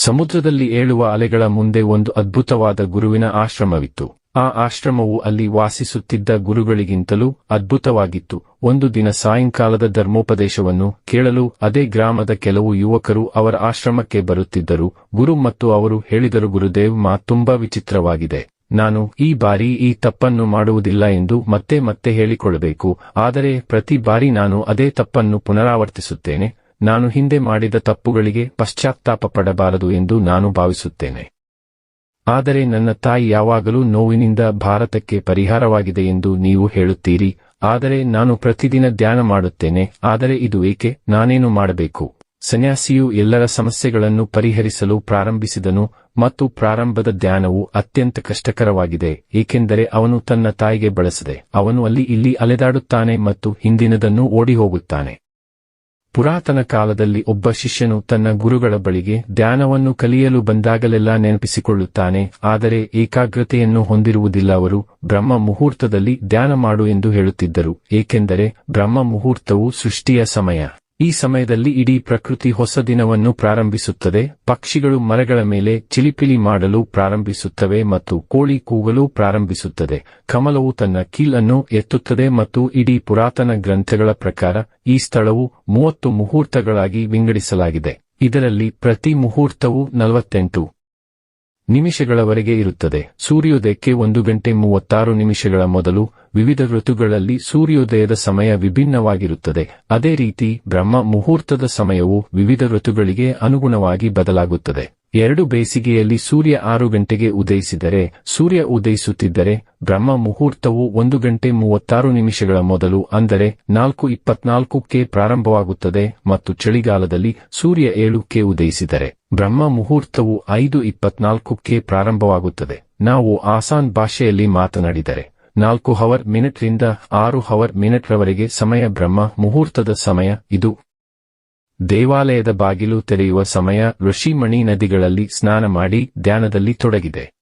ಸಮುದ್ರದಲ್ಲಿ ಏಳುವ ಅಲೆಗಳ ಮುಂದೆ ಒಂದು ಅದ್ಭುತವಾದ ಗುರುವಿನ ಆಶ್ರಮವಿತ್ತು. ಆ ಆಶ್ರಮವು ಅಲ್ಲಿ ವಾಸಿಸುತ್ತಿದ್ದ ಗುರುಗಳಿಗಿಂತಲೂ ಅದ್ಭುತವಾಗಿತ್ತು. ಒಂದು ದಿನ ಸಾಯಂಕಾಲದ ಧರ್ಮೋಪದೇಶವನ್ನು ಕೇಳಲು ಅದೇ ಗ್ರಾಮದ ಕೆಲವು ಯುವಕರು ಅವರ ಆಶ್ರಮಕ್ಕೆ ಬರುತ್ತಿದ್ದರು. ಗುರು ಮತ್ತು ಅವರು ಹೇಳಿದರು, ಗುರುದೇವ್, ಮಾ ತುಂಬಾ ವಿಚಿತ್ರವಾಗಿದೆ. ನಾನು ಈ ಬಾರಿ ಈ ತಪ್ಪನ್ನು ಮಾಡುವುದಿಲ್ಲ ಎಂದು ಮತ್ತೆ ಮತ್ತೆ ಹೇಳಿಕೊಳ್ಳಬೇಕು. ಆದರೆ ಪ್ರತಿ ಬಾರಿ ನಾನು ಅದೇ ತಪ್ಪನ್ನು ಪುನರಾವರ್ತಿಸುತ್ತೇನೆ. ನಾನು ಹಿಂದೆ ಮಾಡಿದ ತಪ್ಪುಗಳಿಗೆ ಪಶ್ಚಾತ್ತಾಪ ಪಡಬಾರದು ಎಂದು ನಾನು ಭಾವಿಸುತ್ತೇನೆ. ಆದರೆ ನನ್ನ ತಾಯಿ ಯಾವಾಗಲೂ ನೋವಿನಿಂದ ಭಾರತಕ್ಕೆ ಪರಿಹಾರವಾಗಿದೆ ಎಂದು ನೀವು ಹೇಳುತ್ತೀರಿ. ಆದರೆ ನಾನು ಪ್ರತಿದಿನ ಧ್ಯಾನ ಮಾಡುತ್ತೇನೆ. ಆದರೆ ಇದು ಏಕೆ? ನಾನೇನು ಮಾಡಬೇಕು? ಸನ್ಯಾಸಿಯು ಎಲ್ಲರ ಸಮಸ್ಯೆಗಳನ್ನು ಪರಿಹರಿಸಲು ಪ್ರಾರಂಭಿಸಿದನು ಮತ್ತು ಪ್ರಾರಂಭದ ಧ್ಯಾನವು ಅತ್ಯಂತ ಕಷ್ಟಕರವಾಗಿದೆ, ಏಕೆಂದರೆ ಅವನು ತನ್ನ ತಾಯಿಗೆ ಬಳಸದೆ, ಅವನು ಅಲ್ಲಿ ಇಲ್ಲಿ ಅಲೆದಾಡುತ್ತಾನೆ ಮತ್ತು ಹಿಂದಿನದನ್ನು ಓಡಿ ಹೋಗುತ್ತಾನೆ ಪುರಾತನ ಕಾಲದಲ್ಲಿ ಒಬ್ಬ ಶಿಷ್ಯನು ತನ್ನ ಗುರುಗಳ ಬಳಿಗೆ ಧ್ಯಾನವನ್ನು ಕಲಿಯಲು ಬಂದಾಗಲೆಲ್ಲ ನೆನಪಿಸಿಕೊಳ್ಳುತ್ತಾನೆ, ಆದರೆ ಏಕಾಗ್ರತೆಯನ್ನು ಹೊಂದಿರುವುದಿಲ್ಲ. ಅವರು ಬ್ರಹ್ಮ ಮುಹೂರ್ತದಲ್ಲಿ ಧ್ಯಾನ ಮಾಡು ಎಂದು ಹೇಳುತ್ತಿದ್ದರು, ಏಕೆಂದರೆ ಬ್ರಹ್ಮ ಮುಹೂರ್ತವು ಸೃಷ್ಟಿಯ ಸಮಯ. ಈ ಸಮಯದಲ್ಲಿ ಇಡೀ ಪ್ರಕೃತಿ ಹೊಸ ದಿನವನ್ನು ಪ್ರಾರಂಭಿಸುತ್ತದೆ. ಪಕ್ಷಿಗಳು ಮರಗಳ ಮೇಲೆ ಚಿಲಿಪಿಲಿ ಮಾಡಲು ಪ್ರಾರಂಭಿಸುತ್ತವೆ ಮತ್ತು ಕೋಳಿ ಕೂಗಲು ಪ್ರಾರಂಭಿಸುತ್ತದೆ. ಕಮಲವು ತನ್ನ ಕೀಲನ್ನು ಎತ್ತುತ್ತದೆ ಮತ್ತು ಇಡೀ ಪುರಾತನ ಗ್ರಂಥಗಳ ಪ್ರಕಾರ ಈ ಸ್ಥಳವು ಮೂವತ್ತು ಮುಹೂರ್ತಗಳಾಗಿ ವಿಂಗಡಿಸಲಾಗಿದೆ. ಇದರಲ್ಲಿ ಪ್ರತಿ ಮುಹೂರ್ತವು ನಲವತ್ತೆಂಟು. ನಿಮಿಷಗಳವರೆಗೆ ಇರುತ್ತದೆ. ಸೂರ್ಯೋದಯಕ್ಕೆ ಒಂದು ಗಂಟೆ ಮೂವತ್ತಾರು ನಿಮಿಷಗಳ ಮೊದಲು ವಿವಿಧ ಋತುಗಳಲ್ಲಿ ಸೂರ್ಯೋದಯದ ಸಮಯ ವಿಭಿನ್ನವಾಗಿರುತ್ತದೆ. ಅದೇ ರೀತಿ ಬ್ರಹ್ಮ ಮುಹೂರ್ತದ ಸಮಯವು ವಿವಿಧ ಋತುಗಳಿಗೆ ಅನುಗುಣವಾಗಿ ಬದಲಾಗುತ್ತದೆ. ಎರಡು ಬೇಸಿಗೆಯಲ್ಲಿ ಸೂರ್ಯ ಆರು ಗಂಟೆಗೆ ಉದಯಿಸಿದರೆ, ಸೂರ್ಯ ಉದಯಿಸುತ್ತಿದ್ದರೆ, ಬ್ರಹ್ಮ ಮುಹೂರ್ತವು ಒಂದು ಗಂಟೆ ಮೂವತ್ತಾರು ನಿಮಿಷಗಳ ಮೊದಲು, ಅಂದರೆ ನಾಲ್ಕು ಇಪ್ಪತ್ನಾಲ್ಕಕ್ಕೆ ಪ್ರಾರಂಭವಾಗುತ್ತದೆ ಮತ್ತು ಚಳಿಗಾಲದಲ್ಲಿ ಸೂರ್ಯ ಏಳುಕ್ಕೆ ಉದಯಿಸಿದರೆ, ಬ್ರಹ್ಮ ಮುಹೂರ್ತವು ಐದು ಇಪ್ಪತ್ನಾಲ್ಕಕ್ಕೆ ಪ್ರಾರಂಭವಾಗುತ್ತದೆ. ನಾವು ಆಸಾನ್ ಭಾಷೆಯಲ್ಲಿ ಮಾತನಾಡಿದರೆ, ನಾಲ್ಕು ಹವರ್ ಮಿನಿಟ್ರಿಂದ ಆರು ಹವರ್ ಮಿನಿಟ್ರವರೆಗೆ ಸಮಯ ಬ್ರಹ್ಮ ಮುಹೂರ್ತದ ಸಮಯ, ಇದು ದೇವಾಲಯದ ಬಾಗಿಲು ತೆರೆಯುವ ಸಮಯ ಋಷಿಮಣಿ ನದಿಗಳಲ್ಲಿ ಸ್ನಾನ ಮಾಡಿ ಧ್ಯಾನದಲ್ಲಿ ತೊಡಗಿದೆ.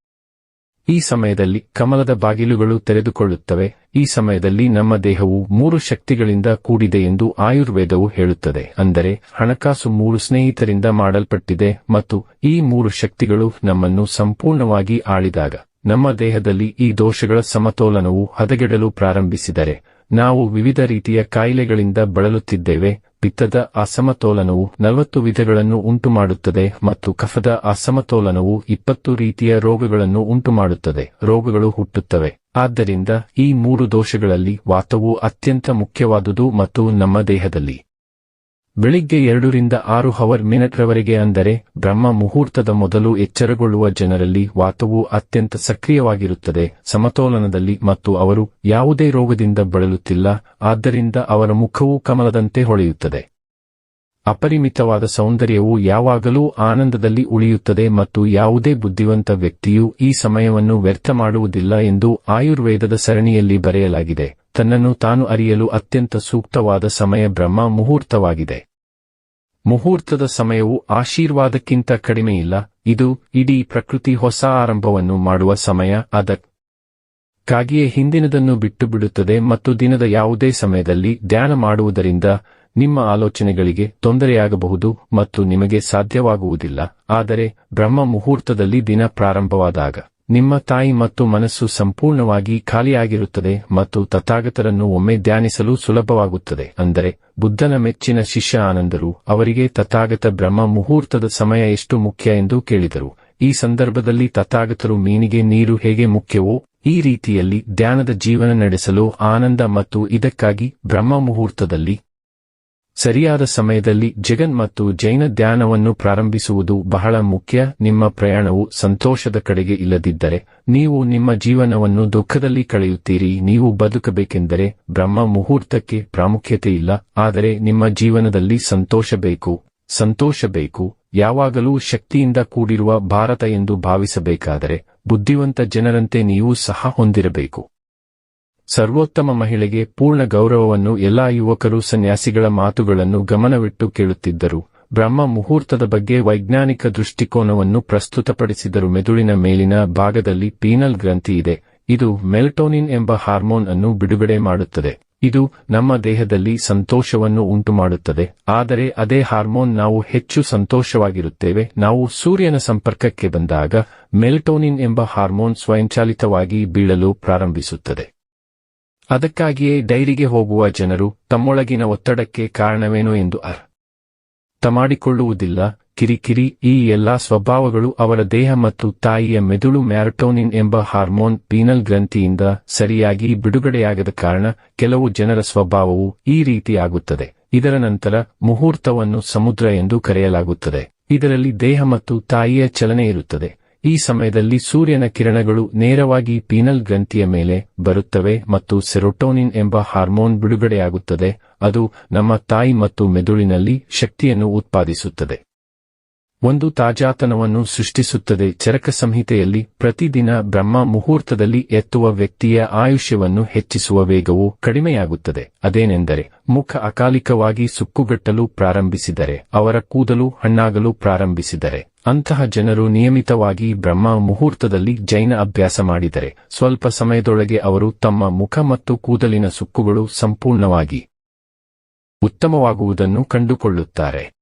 ಈ ಸಮಯದಲ್ಲಿ ಕಮಲದ ಬಾಗಿಲುಗಳು ತೆರೆದುಕೊಳ್ಳುತ್ತವೆ. ಈ ಸಮಯದಲ್ಲಿ ನಮ್ಮ ದೇಹವು ಮೂರು ಶಕ್ತಿಗಳಿಂದ ಕೂಡಿದೆ ಎಂದು ಆಯುರ್ವೇದವು ಹೇಳುತ್ತದೆ. ಅಂದರೆ, ಹಣಕಾಸು ಮೂರು ಸ್ನೇಹಿತರಿಂದ ಮಾಡಲ್ಪಟ್ಟಿದೆ ಮತ್ತು ಈ ಮೂರು ಶಕ್ತಿಗಳು ನಮ್ಮನ್ನು ಸಂಪೂರ್ಣವಾಗಿ ಆಳಿದಾಗ, ನಮ್ಮ ದೇಹದಲ್ಲಿ ಈ ದೋಷಗಳ ಸಮತೋಲನವು ಹದಗೆಡಲು ಪ್ರಾರಂಭಿಸಿದರೆ ನಾವು ವಿವಿಧ ರೀತಿಯ ಕಾಯಿಲೆಗಳಿಂದ ಬಳಲುತ್ತಿದ್ದೇವೆ, ಪಿತ್ತದ ಅಸಮತೋಲನವು ನಲವತ್ತು ವಿಧಗಳನ್ನು ಉಂಟುಮಾಡುತ್ತದೆ ಮತ್ತು ಕಫದ ಅಸಮತೋಲನವು ಇಪ್ಪತ್ತು ರೀತಿಯ ರೋಗಗಳನ್ನು ಉಂಟುಮಾಡುತ್ತದೆ, ರೋಗಗಳು ಹುಟ್ಟುತ್ತವೆ. ಆದ್ದರಿಂದ ಈ ಮೂರು ದೋಷಗಳಲ್ಲಿ ವಾತವು ಅತ್ಯಂತ ಮುಖ್ಯವಾದುದು ಮತ್ತು ನಮ್ಮ ದೇಹದಲ್ಲಿ. ಬೆಳಿಗ್ಗೆ ಎರಡರಿಂದ ಆರು ಹವರ್ ಮಿನಿಟ್ರವರೆಗೆ ಅಂದರೆ ಬ್ರಹ್ಮ ಮುಹೂರ್ತದ ಮೊದಲು ಎಚ್ಚರಗೊಳ್ಳುವ ಜನರಲ್ಲಿ ವಾತವು ಅತ್ಯಂತ ಸಕ್ರಿಯವಾಗಿರುತ್ತದೆ, ಸಮತೋಲನದಲ್ಲಿ ಮತ್ತು ಅವರು ಯಾವುದೇ ರೋಗದಿಂದ ಬಳಲುತ್ತಿಲ್ಲ, ಆದ್ದರಿಂದ ಅವರ ಮುಖವು ಕಮಲದಂತೆ ಹೊಳೆಯುತ್ತದೆ. ಅಪರಿಮಿತವಾದ ಸೌಂದರ್ಯವು ಯಾವಾಗಲೂ ಆನಂದದಲ್ಲಿ ಉಳಿಯುತ್ತದೆ ಮತ್ತು ಯಾವುದೇ ಬುದ್ಧಿವಂತ ವ್ಯಕ್ತಿಯು ಈ ಸಮಯವನ್ನು ವ್ಯರ್ಥ ಮಾಡುವುದಿಲ್ಲ ಎಂದು ಆಯುರ್ವೇದದ ಸರಣಿಯಲ್ಲಿ ಬರೆಯಲಾಗಿದೆ. ತನ್ನನ್ನು ತಾನು ಅರಿಯಲು ಅತ್ಯಂತ ಸೂಕ್ತವಾದ ಸಮಯ ಬ್ರಹ್ಮ ಮುಹೂರ್ತವಾಗಿದೆ. ಮುಹೂರ್ತದ ಸಮಯವು ಆಶೀರ್ವಾದಕ್ಕಿಂತ ಕಡಿಮೆಯಿಲ್ಲ ಇದು ಇಡೀ ಪ್ರಕೃತಿ ಹೊಸ ಆರಂಭವನ್ನು ಮಾಡುವ ಸಮಯ ಅದಕ್ಕಾಗಿಯೇ ಹಿಂದಿನದನ್ನು ಬಿಟ್ಟು ಬಿಡುತ್ತದೆ ಮತ್ತು ದಿನದ ಯಾವುದೇ ಸಮಯದಲ್ಲಿ ಧ್ಯಾನ ಮಾಡುವುದರಿಂದ ನಿಮ್ಮ ಆಲೋಚನೆಗಳಿಗೆ ತೊಂದರೆಯಾಗಬಹುದು ಮತ್ತು ನಿಮಗೆ ಸಾಧ್ಯವಾಗುವುದಿಲ್ಲ, ಆದರೆ ಬ್ರಹ್ಮ ಮುಹೂರ್ತದಲ್ಲಿ ದಿನ ಪ್ರಾರಂಭವಾದಾಗ. ನಿಮ್ಮ ತಾಯಿ ಮತ್ತು ಮನಸ್ಸು ಸಂಪೂರ್ಣವಾಗಿ ಖಾಲಿಯಾಗಿರುತ್ತದೆ ಮತ್ತು ತಥಾಗತರನ್ನು ಒಮ್ಮೆ ಧ್ಯಾನಿಸಲು ಸುಲಭವಾಗುತ್ತದೆ. ಅಂದರೆ, ಬುದ್ಧನ ಮೆಚ್ಚಿನ ಶಿಷ್ಯ ಆನಂದರು, ಅವರಿಗೆ ತಥಾಗತ ಬ್ರಹ್ಮ ಮುಹೂರ್ತದ ಸಮಯ ಎಷ್ಟು ಮುಖ್ಯ ಎಂದು ಕೇಳಿದರು. ಈ ಸಂದರ್ಭದಲ್ಲಿ ತಥಾಗತರು ಮೀನಿಗೆ ನೀರು ಹೇಗೆ ಮುಖ್ಯವೋ, ಈ ರೀತಿಯಲ್ಲಿ ಧ್ಯಾನದ ಜೀವನ ನಡೆಸಲು ಆನಂದ ಮತ್ತು ಇದಕ್ಕಾಗಿ ಬ್ರಹ್ಮ ಮುಹೂರ್ತದಲ್ಲಿ ಸರಿಯಾದ ಸಮಯದಲ್ಲಿ ಜಗನ್ ಮತ್ತು ಜೈನ ಧ್ಯಾನವನ್ನು ಪ್ರಾರಂಭಿಸುವುದು ಬಹಳ ಮುಖ್ಯ. ನಿಮ್ಮ ಪ್ರಯಾಣವು ಸಂತೋಷದ ಕಡೆಗೆ ಇಲ್ಲದಿದ್ದರೆ, ನೀವು ನಿಮ್ಮ ಜೀವನವನ್ನು ದುಃಖದಲ್ಲಿ ಕಳೆಯುತ್ತೀರಿ. ನೀವು ಬದುಕಬೇಕೆಂದರೆ ಬ್ರಹ್ಮ ಮುಹೂರ್ತಕ್ಕೆ ಪ್ರಾಮುಖ್ಯತೆ ಇಲ್ಲ. ಆದರೆ ನಿಮ್ಮ ಜೀವನದಲ್ಲಿ ಸಂತೋಷ ಬೇಕು. ಸಂತೋಷ ಬೇಕು. ಯಾವಾಗಲೂ ಶಕ್ತಿಯಿಂದ ಕೂಡಿರುವ ಭಾರತ ಎಂದು ಭಾವಿಸಬೇಕಾದರೆ ಬುದ್ಧಿವಂತ ಜನರಂತೆ ನೀವು ಸಹ ಹೊಂದಿರಬೇಕು. ಸರ್ವೋತ್ತಮ ಮಹಿಳೆಗೆ ಪೂರ್ಣ ಗೌರವವನ್ನು ಎಲ್ಲಾ ಯುವಕರು ಸನ್ಯಾಸಿಗಳ ಮಾತುಗಳನ್ನು ಗಮನವಿಟ್ಟು ಕೇಳುತ್ತಿದ್ದರು. ಬ್ರಹ್ಮ ಮುಹೂರ್ತದ ಬಗ್ಗೆ ವೈಜ್ಞಾನಿಕ ದೃಷ್ಟಿಕೋನವನ್ನು ಪ್ರಸ್ತುತಪಡಿಸಿದರು ಮೆದುಳಿನ ಮೇಲಿನ ಭಾಗದಲ್ಲಿ ಪೀನಲ್ ಗ್ರಂಥಿ ಇದೆ. ಇದು ಮೆಲ್ಟೋನಿನ್ ಎಂಬ ಹಾರ್ಮೋನ್ ಅನ್ನು ಬಿಡುಗಡೆ ಮಾಡುತ್ತದೆ. ಇದು ನಮ್ಮ ದೇಹದಲ್ಲಿ ಸಂತೋಷವನ್ನು ಉಂಟುಮಾಡುತ್ತದೆ. ಆದರೆ ಅದೇ ಹಾರ್ಮೋನ್ ನಾವು ಹೆಚ್ಚು ಸಂತೋಷವಾಗಿರುತ್ತೇವೆ. ನಾವು ಸೂರ್ಯನ ಸಂಪರ್ಕಕ್ಕೆ ಬಂದಾಗ ಮೆಲ್ಟೋನಿನ್ ಎಂಬ ಹಾರ್ಮೋನ್ ಸ್ವಯಂಚಾಲಿತವಾಗಿ ಬೀಳಲು ಪ್ರಾರಂಭಿಸುತ್ತದೆ. ಅದಕ್ಕಾಗಿಯೇ ಡೈರಿಗೆ ಹೋಗುವ ಜನರು ತಮ್ಮೊಳಗಿನ ಒತ್ತಡಕ್ಕೆ ಕಾರಣವೇನು ಎಂದು ಅರ್. ತಮಾಡಿಕೊಳ್ಳುವುದಿಲ್ಲ. ಕಿರಿಕಿರಿ, ಈ ಎಲ್ಲಾ ಸ್ವಭಾವಗಳು ಅವರ ದೇಹ ಮತ್ತು ತಾಯಿಯ ಮೆದುಳು ಮ್ಯಾರಟೋನಿನ್ ಎಂಬ ಹಾರ್ಮೋನ್ ಪೀನಲ್ ಗ್ರಂಥಿಯಿಂದ ಸರಿಯಾಗಿ ಬಿಡುಗಡೆಯಾಗದ ಕಾರಣ ಕೆಲವು ಜನರ ಸ್ವಭಾವವು ಈ ರೀತಿಯಾಗುತ್ತದೆ ಇದರ ನಂತರ ಮುಹೂರ್ತವನ್ನು ಸಮುದ್ರ ಎಂದು ಕರೆಯಲಾಗುತ್ತದೆ. ಇದರಲ್ಲಿ ದೇಹ ಮತ್ತು ತಾಯಿಯ ಚಲನೆ ಇರುತ್ತದೆ. ಈ ಸಮಯದಲ್ಲಿ ಸೂರ್ಯನ ಕಿರಣಗಳು ನೇರವಾಗಿ ಪೀನಲ್ ಗ್ರಂಥಿಯ ಮೇಲೆ ಬರುತ್ತವೆ ಮತ್ತು ಸೆರೋಟೋನಿನ್ ಎಂಬ ಹಾರ್ಮೋನ್ ಬಿಡುಗಡೆಯಾಗುತ್ತದೆ, ಅದು ನಮ್ಮ ತಾಯಿ ಮತ್ತು ಮೆದುಳಿನಲ್ಲಿ ಶಕ್ತಿಯನ್ನು ಉತ್ಪಾದಿಸುತ್ತದೆ. ಒಂದು ತಾಜಾತನವನ್ನು ಸೃಷ್ಟಿಸುತ್ತದೆ. ಚರಕ ಸಂಹಿತೆಯಲ್ಲಿ ಪ್ರತಿದಿನ ಬ್ರಹ್ಮ ಮುಹೂರ್ತದಲ್ಲಿ ಎತ್ತುವ ವ್ಯಕ್ತಿಯ ಆಯುಷ್ಯವನ್ನು ಹೆಚ್ಚಿಸುವ ವೇಗವು ಕಡಿಮೆಯಾಗುತ್ತದೆ. ಅದೇನೆಂದರೆ, ಮುಖ ಅಕಾಲಿಕವಾಗಿ ಸುಕ್ಕುಗಟ್ಟಲು ಪ್ರಾರಂಭಿಸಿದರೆ, ಅವರ ಕೂದಲು ಹಣ್ಣಾಗಲು ಪ್ರಾರಂಭಿಸಿದರೆ. ಅಂತಹ ಜನರು ನಿಯಮಿತವಾಗಿ ಬ್ರಹ್ಮ ಮುಹೂರ್ತದಲ್ಲಿ ಜೈನ ಅಭ್ಯಾಸ ಮಾಡಿದರೆ ಸ್ವಲ್ಪ ಸಮಯದೊಳಗೆ ಅವರು ತಮ್ಮ ಮುಖ ಮತ್ತು ಕೂದಲಿನ ಸುಕ್ಕುಗಳು ಸಂಪೂರ್ಣವಾಗಿ ಉತ್ತಮವಾಗುವುದನ್ನು ಕಂಡುಕೊಳ್ಳುತ್ತಾರೆ.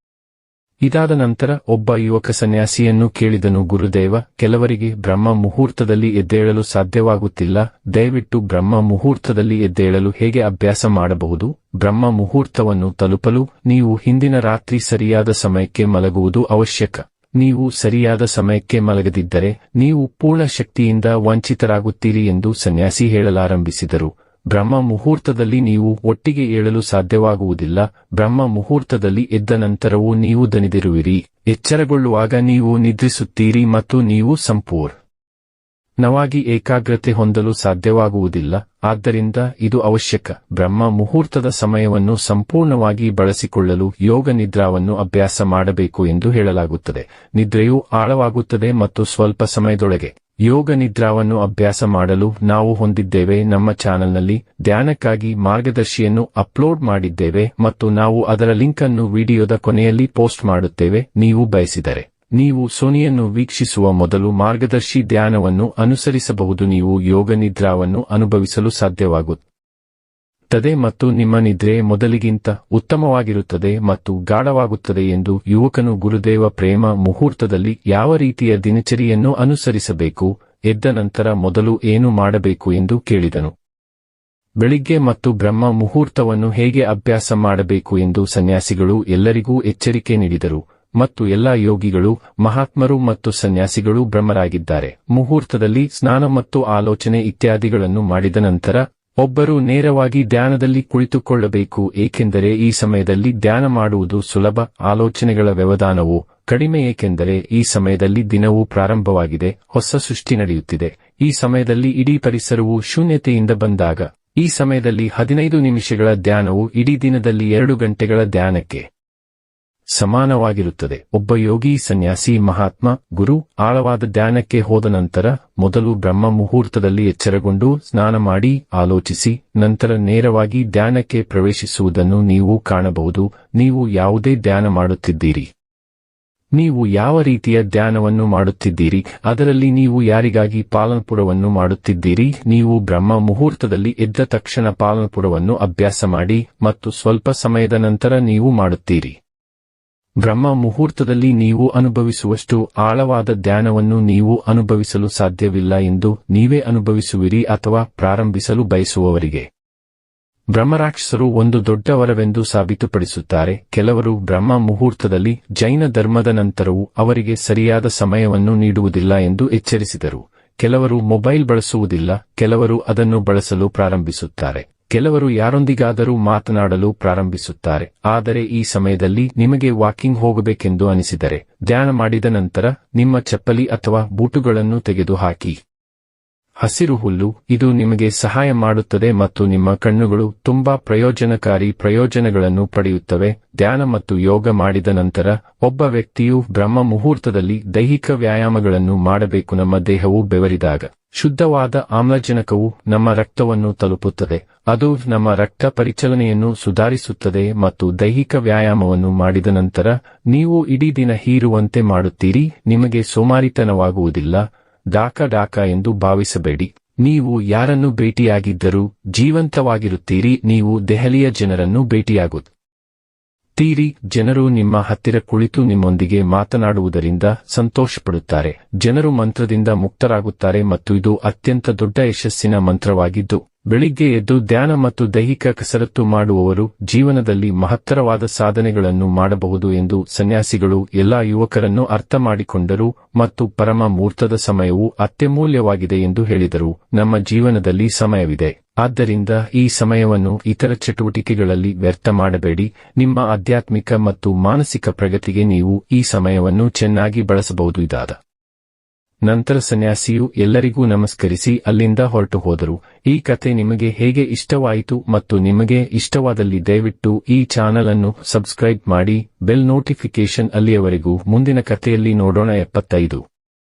ಇದಾದ ನಂತರ ಒಬ್ಬ ಯುವಕ ಸನ್ಯಾಸಿಯನ್ನು ಕೇಳಿದನು, ಗುರುದೇವ, ಕೆಲವರಿಗೆ ಬ್ರಹ್ಮ ಮುಹೂರ್ತದಲ್ಲಿ ಎದ್ದೇಳಲು ಸಾಧ್ಯವಾಗುತ್ತಿಲ್ಲ. ದಯವಿಟ್ಟು ಬ್ರಹ್ಮ ಮುಹೂರ್ತದಲ್ಲಿ ಎದ್ದೇಳಲು ಹೇಗೆ ಅಭ್ಯಾಸ ಮಾಡಬಹುದು? ಬ್ರಹ್ಮ ಮುಹೂರ್ತವನ್ನು ತಲುಪಲು ನೀವು ಹಿಂದಿನ ರಾತ್ರಿ ಸರಿಯಾದ ಸಮಯಕ್ಕೆ ಮಲಗುವುದು ಅವಶ್ಯಕ. ನೀವು ಸರಿಯಾದ ಸಮಯಕ್ಕೆ ಮಲಗದಿದ್ದರೆ ನೀವು ಪೂರ್ಣ ಶಕ್ತಿಯಿಂದ ವಂಚಿತರಾಗುತ್ತೀರಿ ಎಂದು ಸನ್ಯಾಸಿ ಹೇಳಲಾರಂಭಿಸಿದರು. ಬ್ರಹ್ಮ ಮುಹೂರ್ತದಲ್ಲಿ ನೀವು ಒಟ್ಟಿಗೆ ಏಳಲು ಸಾಧ್ಯವಾಗುವುದಿಲ್ಲ. ಬ್ರಹ್ಮ ಮುಹೂರ್ತದಲ್ಲಿ ಎದ್ದ ನಂತರವೂ ನೀವು ದನಿದಿರುವಿರಿ ಎಚ್ಚರಗೊಳ್ಳುವಾಗ ನೀವು ನಿದ್ರಿಸುತ್ತೀರಿ ಮತ್ತು ನೀವು ಸಂಪೂರ್ ನವಾಗಿ ಏಕಾಗ್ರತೆ ಹೊಂದಲು ಸಾಧ್ಯವಾಗುವುದಿಲ್ಲ, ಆದ್ದರಿಂದ ಇದು ಅವಶ್ಯಕ. ಬ್ರಹ್ಮ ಮುಹೂರ್ತದ ಸಮಯವನ್ನು ಸಂಪೂರ್ಣವಾಗಿ ಬಳಸಿಕೊಳ್ಳಲು ಯೋಗ ನಿದ್ರಾವನ್ನು ಅಭ್ಯಾಸ ಮಾಡಬೇಕು ಎಂದು ಹೇಳಲಾಗುತ್ತದೆ. ನಿದ್ರೆಯು ಆಳವಾಗುತ್ತದೆ ಮತ್ತು ಸ್ವಲ್ಪ ಸಮಯದೊಳಗೆ. ಯೋಗ ನಿದ್ರಾವನ್ನು ಅಭ್ಯಾಸ ಮಾಡಲು ನಾವು ಹೊಂದಿದ್ದೇವೆ. ನಮ್ಮ ಚಾನೆಲ್ನಲ್ಲಿ ಧ್ಯಾನಕ್ಕಾಗಿ ಮಾರ್ಗದರ್ಶಿಯನ್ನು ಅಪ್ಲೋಡ್ ಮಾಡಿದ್ದೇವೆ ಮತ್ತು ನಾವು ಅದರ ಲಿಂಕ್ ಅನ್ನು ವಿಡಿಯೋದ ಕೊನೆಯಲ್ಲಿ ಪೋಸ್ಟ್ ಮಾಡುತ್ತೇವೆ. ನೀವು ಬಯಸಿದರೆ. ನೀವು ಸೋನಿಯನ್ನು ವೀಕ್ಷಿಸುವ ಮೊದಲು ಮಾರ್ಗದರ್ಶಿ ಧ್ಯಾನವನ್ನು ಅನುಸರಿಸಬಹುದು. ನೀವು ಯೋಗ ನಿದ್ರಾವನ್ನು ಅನುಭವಿಸಲು ಸಾಧ್ಯವಾಗುತ್ತದೆ ಮತ್ತು ನಿಮ್ಮ ನಿದ್ರೆ ಮೊದಲಿಗಿಂತ ಉತ್ತಮವಾಗಿರುತ್ತದೆ ಮತ್ತು ಗಾಢವಾಗುತ್ತದೆ ಎಂದು ಯುವಕನು ಗುರುದೇವ ಪ್ರೇಮ ಮುಹೂರ್ತದಲ್ಲಿ ಯಾವ ರೀತಿಯ ದಿನಚರಿಯನ್ನು ಅನುಸರಿಸಬೇಕು, ಎದ್ದ ನಂತರ ಮೊದಲು ಏನು ಮಾಡಬೇಕು ಎಂದು ಕೇಳಿದನು. ಬೆಳಿಗ್ಗೆ ಮತ್ತು ಬ್ರಹ್ಮ ಮುಹೂರ್ತವನ್ನು ಹೇಗೆ ಅಭ್ಯಾಸ ಮಾಡಬೇಕು ಎಂದು ಸನ್ಯಾಸಿಗಳು ಎಲ್ಲರಿಗೂ ಎಚ್ಚರಿಕೆ ನೀಡಿದರು. ಮತ್ತು ಎಲ್ಲಾ ಯೋಗಿಗಳು, ಮಹಾತ್ಮರು ಮತ್ತು ಸನ್ಯಾಸಿಗಳು ಬ್ರಹ್ಮರಾಗಿದ್ದಾರೆ ಮುಹೂರ್ತದಲ್ಲಿ ಸ್ನಾನ ಮತ್ತು ಆಲೋಚನೆ ಇತ್ಯಾದಿಗಳನ್ನು ಮಾಡಿದ ನಂತರ, ಒಬ್ಬರು ನೇರವಾಗಿ ಧ್ಯಾನದಲ್ಲಿ ಕುಳಿತುಕೊಳ್ಳಬೇಕು, ಏಕೆಂದರೆ ಈ ಸಮಯದಲ್ಲಿ ಧ್ಯಾನ ಮಾಡುವುದು ಸುಲಭ. ಆಲೋಚನೆಗಳ ವ್ಯವಧಾನವು ಕಡಿಮೆ, ಏಕೆಂದರೆ ಈ ಸಮಯದಲ್ಲಿ ದಿನವೂ ಪ್ರಾರಂಭವಾಗಿದೆ, ಹೊಸ ಸೃಷ್ಟಿ ನಡೆಯುತ್ತಿದೆ. ಈ ಸಮಯದಲ್ಲಿ ಇಡೀ ಪರಿಸರವು ಶೂನ್ಯತೆಯಿಂದ ಬಂದಾಗ, ಈ ಸಮಯದಲ್ಲಿ ಹದಿನೈದು ನಿಮಿಷಗಳ ಧ್ಯಾನವು ಇಡೀ ದಿನದಲ್ಲಿ ಎರಡು ಗಂಟೆಗಳ ಧ್ಯಾನಕ್ಕೆ ಸಮಾನವಾಗಿರುತ್ತದೆ. ಒಬ್ಬ ಯೋಗಿ, ಸನ್ಯಾಸಿ, ಮಹಾತ್ಮ, ಗುರು ಆಳವಾದ ಧ್ಯಾನಕ್ಕೆ ಹೋದ ನಂತರ ಮೊದಲು ಬ್ರಹ್ಮ ಮುಹೂರ್ತದಲ್ಲಿ ಎಚ್ಚರಗೊಂಡು ಸ್ನಾನ ಮಾಡಿ ಆಲೋಚಿಸಿ, ನಂತರ ನೇರವಾಗಿ ಧ್ಯಾನಕ್ಕೆ ಪ್ರವೇಶಿಸುವುದನ್ನು ನೀವು ಕಾಣಬಹುದು. ನೀವು ಯಾವುದೇ ಧ್ಯಾನ ಮಾಡುತ್ತಿದ್ದೀರಿ. ನೀವು ಯಾವ ರೀತಿಯ ಧ್ಯಾನವನ್ನು ಮಾಡುತ್ತಿದ್ದೀರಿ? ಅದರಲ್ಲಿ ನೀವು ಯಾರಿಗಾಗಿ ಪಾಲನಪುರವನ್ನು ಮಾಡುತ್ತಿದ್ದೀರಿ? ನೀವು ಬ್ರಹ್ಮ ಮುಹೂರ್ತದಲ್ಲಿ ಎದ್ದ ತಕ್ಷಣ ಪಾಲನಪುರವನ್ನು ಅಭ್ಯಾಸ ಮಾಡಿ ಮತ್ತು ಸ್ವಲ್ಪ ಸಮಯದ ನಂತರ ನೀವು ಮಾಡುತ್ತೀರಿ. ಬ್ರಹ್ಮ ಮುಹೂರ್ತದಲ್ಲಿ ನೀವು ಅನುಭವಿಸುವಷ್ಟು ಆಳವಾದ ಧ್ಯಾನವನ್ನು ನೀವು ಅನುಭವಿಸಲು ಸಾಧ್ಯವಿಲ್ಲ ಎಂದು ನೀವೇ ಅನುಭವಿಸುವಿರಿ ಅಥವಾ ಪ್ರಾರಂಭಿಸಲು ಬಯಸುವವರಿಗೆ. ಬ್ರಹ್ಮರಾಕ್ಷಸರು ಒಂದು ದೊಡ್ಡ ವರವೆಂದು ಸಾಬೀತುಪಡಿಸುತ್ತಾರೆ. ಕೆಲವರು ಬ್ರಹ್ಮ ಮುಹೂರ್ತದಲ್ಲಿ ಜೈನ ಧರ್ಮದ ನಂತರವೂ ಅವರಿಗೆ ಸರಿಯಾದ ಸಮಯವನ್ನು ನೀಡುವುದಿಲ್ಲ ಎಂದು ಎಚ್ಚರಿಸಿದರು. ಕೆಲವರು ಮೊಬೈಲ್ ಬಳಸುವುದಿಲ್ಲ, ಕೆಲವರು ಅದನ್ನು ಬಳಸಲು ಪ್ರಾರಂಭಿಸುತ್ತಾರೆ. ಕೆಲವರು ಯಾರೊಂದಿಗಾದರೂ ಮಾತನಾಡಲು ಪ್ರಾರಂಭಿಸುತ್ತಾರೆ, ಆದರೆ ಈ ಸಮಯದಲ್ಲಿ ನಿಮಗೆ ವಾಕಿಂಗ್ ಹೋಗಬೇಕೆಂದು ಅನಿಸಿದರೆ, ಧ್ಯಾನ ಮಾಡಿದ ನಂತರ ನಿಮ್ಮ ಚಪ್ಪಲಿ ಅಥವಾ ಬೂಟುಗಳನ್ನು ತೆಗೆದುಹಾಕಿ. ಹಸಿರು ಹುಲ್ಲು, ಇದು ನಿಮಗೆ ಸಹಾಯ ಮಾಡುತ್ತದೆ ಮತ್ತು ನಿಮ್ಮ ಕಣ್ಣುಗಳು ತುಂಬಾ ಪ್ರಯೋಜನಕಾರಿ ಪ್ರಯೋಜನಗಳನ್ನು ಪಡೆಯುತ್ತವೆ. ಧ್ಯಾನ ಮತ್ತು ಯೋಗ ಮಾಡಿದ ನಂತರ ಒಬ್ಬ ವ್ಯಕ್ತಿಯು ಬ್ರಹ್ಮ ಮುಹೂರ್ತದಲ್ಲಿ ದೈಹಿಕ ವ್ಯಾಯಾಮಗಳನ್ನು ಮಾಡಬೇಕು, ನಮ್ಮ ದೇಹವು ಬೆವರಿದಾಗ. ಶುದ್ಧವಾದ ಆಮ್ಲಜನಕವು ನಮ್ಮ ರಕ್ತವನ್ನು ತಲುಪುತ್ತದೆ. ಅದು ನಮ್ಮ ರಕ್ತ ಪರಿಚಲನೆಯನ್ನು ಸುಧಾರಿಸುತ್ತದೆ ಮತ್ತು ದೈಹಿಕ ವ್ಯಾಯಾಮವನ್ನು ಮಾಡಿದ ನಂತರ ನೀವು ಇಡೀ ದಿನ ಹೀರುವಂತೆ ಮಾಡುತ್ತೀರಿ. ನಿಮಗೆ ಸೋಮಾರಿತನವಾಗುವುದಿಲ್ಲ. ಡಾಕ ಡಾಕ ಎಂದು ಭಾವಿಸಬೇಡಿ. ನೀವು ಯಾರನ್ನು ಭೇಟಿಯಾಗಿದ್ದರೂ ಜೀವಂತವಾಗಿರುತ್ತೀರಿ. ನೀವು ದೆಹಲಿಯ ಜನರನ್ನು ಭೇಟಿಯಾಗುತ್ತೀರಿ ಜನರು ನಿಮ್ಮ ಹತ್ತಿರ ಕುಳಿತು ನಿಮ್ಮೊಂದಿಗೆ ಮಾತನಾಡುವುದರಿಂದ ಸಂತೋಷಪಡುತ್ತಾರೆ. ಜನರು ಮಂತ್ರದಿಂದ ಮುಕ್ತರಾಗುತ್ತಾರೆ ಮತ್ತು ಇದು ಅತ್ಯಂತ ದೊಡ್ಡ ಯಶಸ್ಸಿನ ಮಂತ್ರವಾಗಿದ್ದು ಬೆಳಿಗ್ಗೆ ಎದ್ದು ಧ್ಯಾನ ಮತ್ತು ದೈಹಿಕ ಕಸರತ್ತು ಮಾಡುವವರು ಜೀವನದಲ್ಲಿ ಮಹತ್ತರವಾದ ಸಾಧನೆಗಳನ್ನು ಮಾಡಬಹುದು ಎಂದು ಸನ್ಯಾಸಿಗಳು ಎಲ್ಲಾ ಯುವಕರನ್ನು ಅರ್ಥ ಮಾಡಿಕೊಂಡರು ಮತ್ತು ಪರಮ ಮುಹೂರ್ತದ ಸಮಯವು ಅತ್ಯಮೂಲ್ಯವಾಗಿದೆ ಎಂದು ಹೇಳಿದರು. ನಮ್ಮ ಜೀವನದಲ್ಲಿ ಸಮಯವಿದೆ. ಆದ್ದರಿಂದ ಈ ಸಮಯವನ್ನು ಇತರ ಚಟುವಟಿಕೆಗಳಲ್ಲಿ ವ್ಯರ್ಥ ಮಾಡಬೇಡಿ. ನಿಮ್ಮ ಆಧ್ಯಾತ್ಮಿಕ ಮತ್ತು ಮಾನಸಿಕ ಪ್ರಗತಿಗೆ ನೀವು ಈ ಸಮಯವನ್ನು ಚೆನ್ನಾಗಿ ಬಳಸಬಹುದು ಇದಾದ ನಂತರ ಸನ್ಯಾಸಿಯು ಎಲ್ಲರಿಗೂ ನಮಸ್ಕರಿಸಿ ಅಲ್ಲಿಂದ ಹೊರಟು ಹೋದರು. ಈ ಕತೆ ನಿಮಗೆ ಹೇಗೆ ಇಷ್ಟವಾಯಿತು ಮತ್ತು ನಿಮಗೆ ಇಷ್ಟವಾದಲ್ಲಿ ದಯವಿಟ್ಟು ಈ ಚಾನಲ್ ಅನ್ನು ಸಬ್ಸ್ಕ್ರೈಬ್ ಮಾಡಿ, ಬೆಲ್ ನೋಟಿಫಿಕೇಶನ್ ಅಲ್ಲಿಯವರೆಗೂ. ಮುಂದಿನ ಕಥೆಯಲ್ಲಿ ನೋಡೋಣ ಎಪ್ಪತ್ತೈದು.